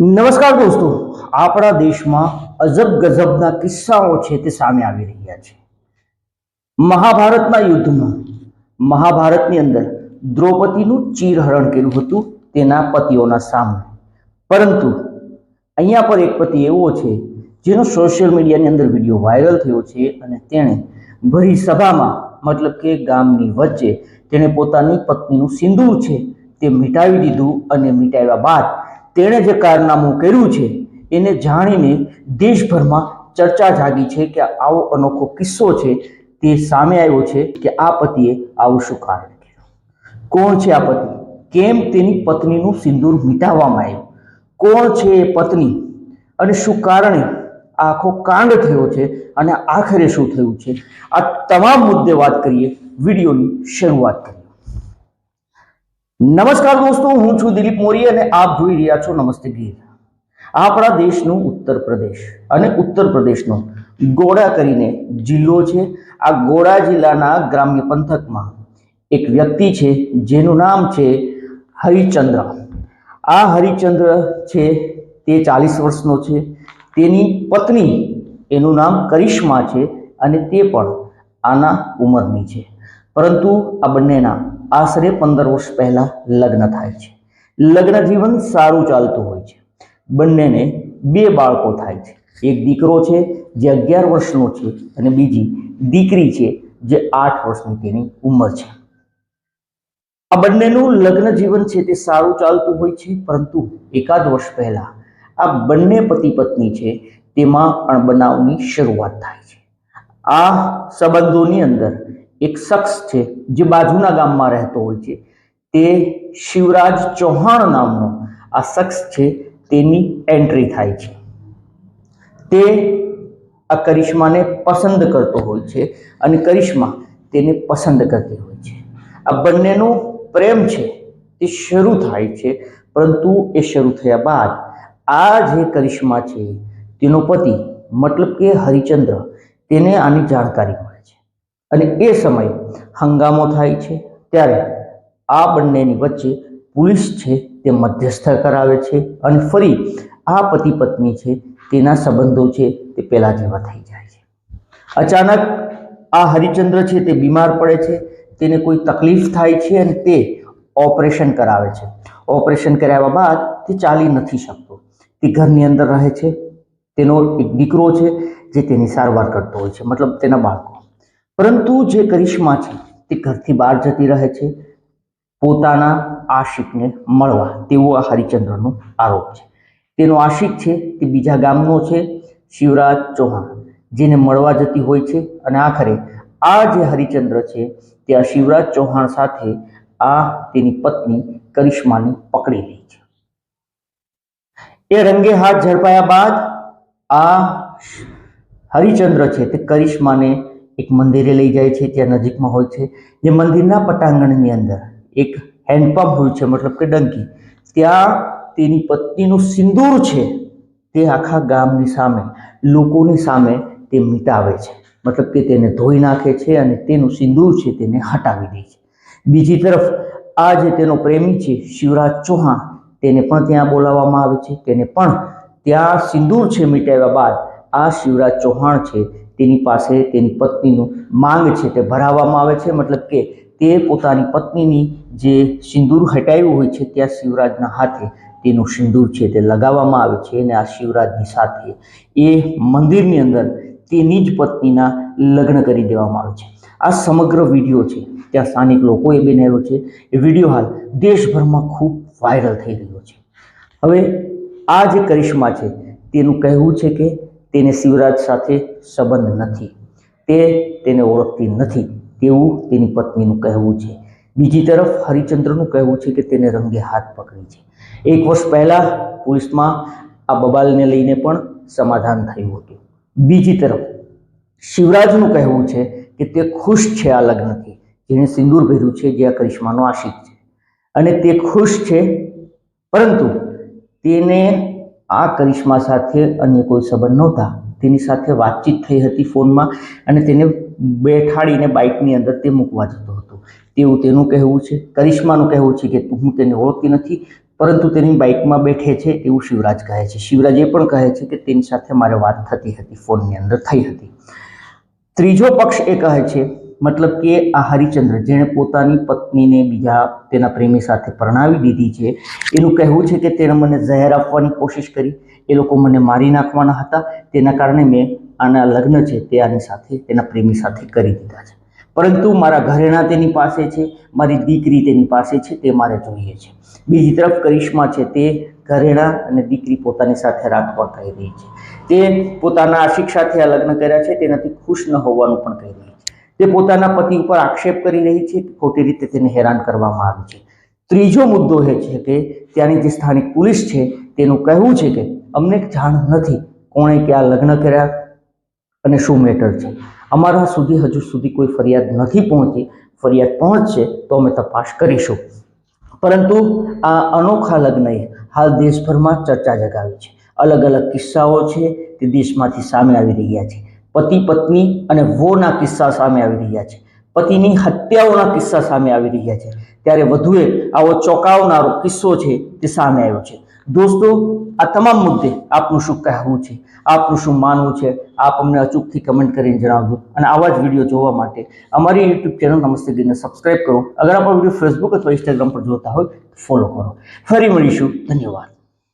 નમસ્કાર દોસ્તો. આપણા દેશમાં અજબ ગજબના કિસ્સાઓ છે તે સામે આવી રહ્યા છે. મહાભારતના યુદ્ધમાં મહાભારતની અંદર દ્રૌપદીનું ચીરહરણ કર્યું હતું તેના પતિઓના સામે. પરંતુ અહીંયા પર એક પતિ એવો છે જેનો સોશિયલ મીડિયાની અંદર વીડિયો વાયરલ થયો છે અને તેણે ભરી સભામાં, મતલબ કે ગામની વચ્ચે, તેણે પોતાની પત્નીનું સિંદૂર છે તે મિટાવી દીધું અને મિટાવ્યા બાદ તેણે જે કારનામું કર્યું છે, એને જાણીને દેશભરમાં ચર્ચા જાગી છે કે આવો અનોખો કિસ્સો છે તે સામે આવ્યો છે કે આ પતિએ આવું શું કારણ કર્યું? કોણ છે આ પતિ? કેમ તેની પત્નીનું સિંદૂર મિટાવવામાં આવ્યું? કોણ છે એ પત્ની? અને શું કારણે આખો કાંડ થયો છે અને આખરે શું થયું છે? આ તમામ મુદ્દે વાત કરીએ, વિડીયોની શરૂઆત કરીએ. નમસ્કાર દોસ્તો, હું છું દિલીપ મોરી અને આપ જોઈ રહ્યા છો નમસ્તે ગીર. આપણા દેશનું ઉત્તર પ્રદેશ અને ઉત્તર પ્રદેશનો ગોડા કરીને જિલ્લો છે. આ ગોડા જિલ્લાના ગ્રામ્ય પંથકમાં એક વ્યક્તિ છે, જેનું નામ છે હરિચંદ્ર. આ હરિચંદ્ર છે, તે ચાલીસ વર્ષનો છે. તેની પત્ની એનું નામ કરિશ્મા છે અને તે પણ આના ઉંમરની છે. પરંતુ આ બંનેના આશરે પંદર વર્ષ પહેલા લગ્ન થાય છે. લગ્ન જીવન સારું ચાલતું હોય છે. બંનેને બે બાળકો થાય છે. એક દીકરો છે જે અગિયાર વર્ષનો છે અને બીજી દીકરી છે જે આઠ વર્ષની તેની ઉંમર છે. આ બંનેનું લગ્ન જીવન છે તે સારું ચાલતું હોય છે, પરંતુ એકાદ વર્ષ પહેલા આ બંને પતિ પત્ની છે તેમાં અણબનાવની શરૂઆત થાય છે. આ સંબંધોની અંદર એક શખ્સ છે, જે બાજુના ગામમાં રહેતો હોય છે. તે શિવરાજ ચૌહાણ નામનો આ શખ્સ છે, તેની એન્ટ્રી થાય છે. તે આ કરિશ્માને પસંદ કરતો હોય છે અને કરિશ્મા તેને પસંદ કરતી હોય છે. આ બંનેનો પ્રેમ છે, તે શરૂ થાય છે, પરંતુ એ શરૂ થયા બાદ આ જે કરિશ્મા છે, તેનો પતિ મતલબ કે હરિચંદ્ર, તેને આની જાણકારી મળે. અને એ સમયે હંગામો થાય છે ત્યારે આ બંનેની વચ્ચે પોલીસ છે તે મધ્યસ્થ કરાવે છે અને ફરી આ પતિ પત્ની છે તેના સંબંધો છે તે પહેલાં જેવા થઈ જાય છે. અચાનક આ હરિચંદ્ર છે તે બીમાર પડે છે, તેને કોઈ તકલીફ થાય છે અને તે ઓપરેશન કરાવે છે. ઓપરેશન કરાવ્યા બાદ તે ચાલી નથી શકતો. તે ઘરની અંદર રહે છે. તેનો એક દીકરો છે જે તેની સારવાર કરતો હોય છે, મતલબ તેના બાળકો. પરંતુ જે કરિશ્મા છે તે ઘરથી બહાર જતી રહે છે. પોતાના આશિકને મળવા તેવો આ હરિચંદ્રનો આરોપ છે. તેનો આશિક છે તે બીજા ગામનો છે, શિવરાજ ચૌહાણ, જેને મળવા જતી હોય છે અને આખરે આ જે હરિચંદ્ર છે તે આ શિવરાજ ચૌહાણ સાથે આ તેની પત્ની કરિશ્માને પકડી લે છે. એ રંગે હાથ ઝડપાયા બાદ આ હરિચંદ્ર છે તે કરિશ્માને એક મંદિરે લઈ જાય છે, ત્યાં નજીકમાં હોય છે. જે મંદિરના પટાંગણની અંદર એક હેન્ડપંપ હોય છે, મતલબ કે ડંકી. ત્યાં તેની પત્નીનું સિંદૂર છે, તે આખા ગામની સામે, લોકોની સામે તે મિટાવે છે. મતલબ કે તેને ધોઈ નાખે છે અને તેનું સિંદૂર છે તેને હટાવી દે છે. બીજી તરફ, આ જે તેનો પ્રેમી છે, શિવરાજ ચૌહાણ, તેને પણ ત્યાં બોલાવવામાં આવે છે. તેને પણ ત્યાં સિંદૂર છે મિટાવ્યા બાદ આ શિવરાજ ચૌહાણ છે તેની પાસે તેની પત્નીનું માંગ છે તે ભરાવવામાં આવે છે. મતલબ કે તે પોતાની પત્નીની જે સિંદૂર હટાવ્યું હોય છે ત્યાં શિવરાજના હાથે તેનું સિંદૂર છે તે લગાવવામાં આવે છે અને આ શિવરાજની સાથે એ મંદિરની અંદર તેની જ પત્નીના લગ્ન કરી દેવામાં આવે છે. આ સમગ્ર વીડિયો છે ત્યાં સ્થાનિક લોકોએ બનાવ્યો છે. એ વીડિયો હાલ દેશભરમાં ખૂબ વાયરલ થઈ રહ્યો છે. હવે આ જે કરિશ્મા છે તેનું કહેવું છે કે તેને શિવરાજ સાથે સંબંધ નથી. તે તેને ઓળખતી નથી. તેવું તેની પત્નીનું કહેવું છે. બીજી તરફ હરિચંદ્રનું કહેવું છે કે તેને રંગે હાથ પકડી છે. એક વર્ષ પહેલાં પોલીસમાં આ બબાલને લઈને પણ સમાધાન થયું હતું. બીજી તરફ શિવરાજનું કહેવું છે કે તે ખુશ છે આ લગ્નથી. જેણે સિંદૂર પહેર્યું છે જે આ કરિશ્માનો આશિક છે. અને તે ખુશ છે, પરંતુ તેને આ કરિશ્મા સાથે અન્ય કોઈ સંબંધ નહોતા. તેની સાથે વાતચીત થઈ હતી ફોનમાં અને તેને બેઠાડીને બાઇકની અંદર તે મૂકવા જતો હતો. તેવું તેનું કહેવું છે, કરિશ્માનું કહેવું છે કે હું તેને ઓળખતી નથી, પરંતુ તેની બાઇકમાં બેઠે છે એવું શિવરાજ કહે છે. શિવરાજ એ પણ કહે છે કે તેની સાથે મારે વાત થતી હતી, ફોનની અંદર થઈ હતી. ત્રીજો પક્ષ એ કહે છે મતલબ કે આ હરિચંદ્ર જેણે પોતાની પત્નીને બીજા તેના પ્રેમી સાથે પરણાવી દીધી છે, એનું કહેવું છે કે તેણે મને ઝહેર આપવાની કોશિશ કરી, એ લોકો મને મારી નાખવાના હતા, તેના કારણે મેં આના લગ્ન છે તે આની સાથે તેના પ્રેમી સાથે કરી દીધા છે. પરંતુ મારા ઘરેણા તેની પાસે છે, મારી દીકરી તેની પાસે છે, તે મારે જોઈએ છે. બીજી તરફ કરિશ્મા છે તે ઘરેણા અને દીકરી પોતાની સાથે રાખવા કહી રહી છે. તે પોતાના આશિક સાથે આ લગ્ન કર્યા છે, તેનાથી ખુશ ન હોવાનું પણ કહી રહી છે. તે પોતાના પતિ ઉપર આક્ષેપ કરી રહી છે ખોટી રીતે તેને હેરાન કરવામાં આવી છે. ત્રીજો મુદ્દો એ છે કે ત્યાંની જે સ્થાનિક પોલીસ છે, તેનું કહેવું છે કે અમને જાણ નથી કોણે ક્યાં લગ્ન કર્યા અને શું મેટર છે. અમારા સુધી હજુ સુધી કોઈ ફરિયાદ નથી પહોંચી. ફરિયાદ પહોંચશે તો અમે તપાસ કરીશું. પરંતુ આ અનોખા લગ્નએ હાલ દેશભરમાં ચર્ચા જગાવી છે. અલગ અલગ કિસ્સાઓ છે તે દેશમાંથી સામે આવી રહ્યા છે. પતિ, પત્ની અને વોના કિસ્સા સામે આવી રહ્યા છે. પતિની હત્યાઓના કિસ્સા સામે આવી રહ્યા છે. ત્યારે વધુ એક આવો ચોંકાવનારો કિસ્સો છે તે સામે આવ્યો છે. દોસ્તો, આ તમામ મુદ્દે આપનું શું કહેવું છે? આપનું શું માનવું છે? આપ અમને અચૂકથી કમેન્ટ કરીને જણાવજો. અને આવા જ વીડિયો જોવા માટે અમારી યુટ્યુબ ચેનલ નમસ્તે ગીરને સબસ્ક્રાઇબ કરો. અગર આપણો વીડિયો ફેસબુક અથવા ઇન્સ્ટાગ્રામ પર જોતા હોય તો ફોલો કરો. ફરી મળીશું. ધન્યવાદ.